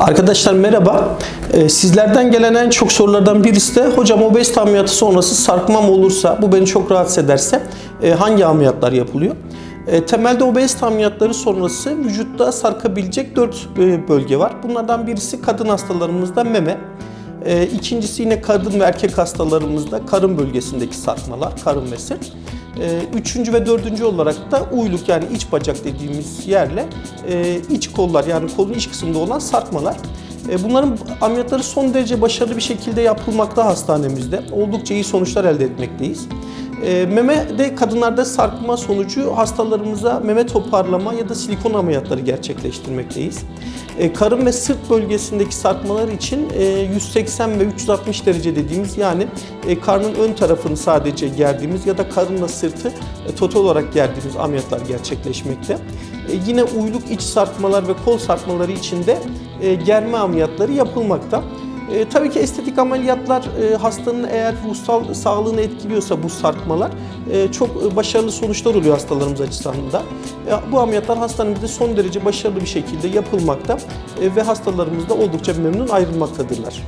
Arkadaşlar merhaba. Ee, sizlerden gelen en çok sorulardan birisi de hocam obezite ameliyatı sonrası sarkmam olursa bu beni çok rahatsız ederse e, hangi ameliyatlar yapılıyor? E, temelde obezite ameliyatları sonrası vücutta sarkabilecek 4 bölge var. Bunlardan birisi kadın hastalarımızda meme. E, ikincisi yine kadın ve erkek hastalarımızda karın bölgesindeki sarkmalar, karın ve. E, üçüncü ve dördüncü olarak da uyluk yani iç bacak dediğimiz yerle e, iç kollar yani kolun iç kısmında olan sarkmalar. E, bunların ameliyatları son derece başarılı bir şekilde yapılmakta hastanemizde. Oldukça iyi sonuçlar elde etmekteyiz. E, memede kadınlarda sarkma sonucu hastalarımıza meme toparlama ya da silikon ameliyatları gerçekleştirmekteyiz. E, karın ve sırt bölgesindeki sarkmalar için e, 180 ve 360 derece dediğimiz yani e, karnın ön tarafını sadece gerdiğimiz ya da karınla sırtı e, total olarak gerdiğimiz ameliyatlar gerçekleşmekte. E, yine uyluk iç sarkmalar ve kol sarkmaları için de e, germe ameliyatları yapılmakta. E, tabii ki estetik ameliyatlar e, hastanın eğer ruhsal sağlığını etkiliyorsa bu sarkmalar e, çok başarılı sonuçlar oluyor hastalarımız açısından da. E, bu ameliyatlar hastanemizde son derece başarılı bir şekilde yapılmakta e, ve hastalarımız da oldukça memnun ayrılmaktadırlar.